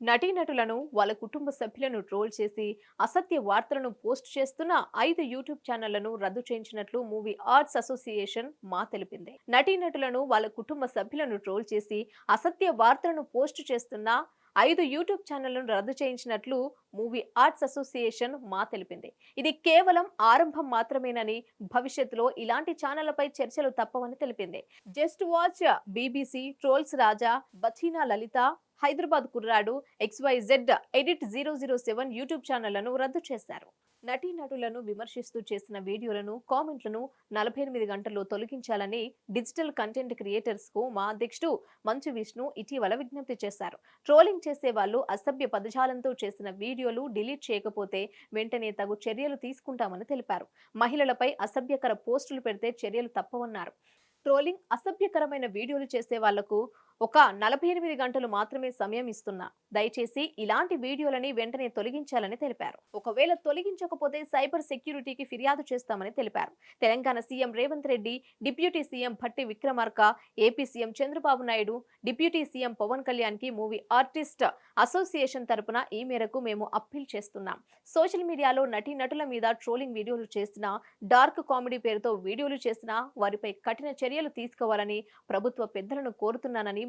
నటీనటులను వాళ్ళ కుటుంబ సభ్యులను ట్రోల్ చేసి అసత్య వార్తలను పోస్ట్ చేస్తున్న ఐదు యూట్యూబ్ ఛానళ్ళను రద్దు చేయించినట్లు మూవీ ఆర్ట్స్ అసోసియేషన్ మా తెలిపింది. నటీనటులను వాళ్ళ కుటుంబ సభ్యులను ట్రోల్ చేసి అసత్య వార్తలను పోస్ట్ చేస్తున్న ఐదు యూట్యూబ్ ఛానళ్ళను రద్దు చేయించినట్లు మూవీ ఆర్ట్స్ అసోసియేషన్ మా తెలిపింది. ఇది కేవలం ఆరంభం మాత్రమేనని భవిష్యత్తులో ఇలాంటి ఛానళ్ళపై చర్చలు తప్పవని తెలిపింది. జస్ట్ వాచ్ బీబీసీ ట్రోల్స్ రాజా బచీనా లలిత హైదరాబాద్ కుర్రాడు Z edit zero zero seven YouTube ఛానళ్ళను రద్దు చేశారు. నటీనటులను విమర్శిస్తూ చేసిన వీడియోలను కామెంట్లను నలభై ఎనిమిది గంటల్లో తొలగించాలని డిజిటల్ కంటెంట్ క్రియేటర్స్కు మా అధ్యక్షుడు మంచు విష్ణు ఇటీవల విజ్ఞప్తి చేశారు. ట్రోలింగ్ చేసే వాళ్ళు అసభ్య పదజాలంతో చేసిన వీడియోలు డిలీట్ చేయకపోతే వెంటనే తగు చర్యలు తీసుకుంటామని తెలిపారు. మహిళలపై అసభ్యకర పోస్టులు పెడితే చర్యలు తప్పవన్నారు. ట్రోలింగ్ అసభ్యకరమైన వీడియోలు చేసే వాళ్ళకు ఒక నలభై ఎనిమిది గంటలు మాత్రమే సమయం ఇస్తున్నా. దయచేసి ఇలాంటి వీడియోలని వెంటనే తొలగించాలని తెలిపారు. ఒకవేళ తొలగించకపోతే సైబర్ సెక్యూరిటీకి ఫిర్యాదు చేస్తామని తెలిపారు. Telangana CM Revanth Reddy deputy CM Bhatti Vikramarka AP CM Chandrababu Naidu deputy CM Pawan కళ్యాణ్కి మూవీ ఆర్టిస్ట్ అసోసియేషన్ తరపున ఈ మేరకు మేము అప్పీల్ చేస్తున్నాం. సోషల్ మీడియాలో నటీనటుల మీద ట్రోలింగ్ వీడియోలు చేసిన డార్క్ కామెడీ పేరుతో వీడియోలు చేసిన వారిపై కఠిన చర్యలు తీసుకోవాలని ప్రభుత్వ పెద్దలను కోరుతున్నానని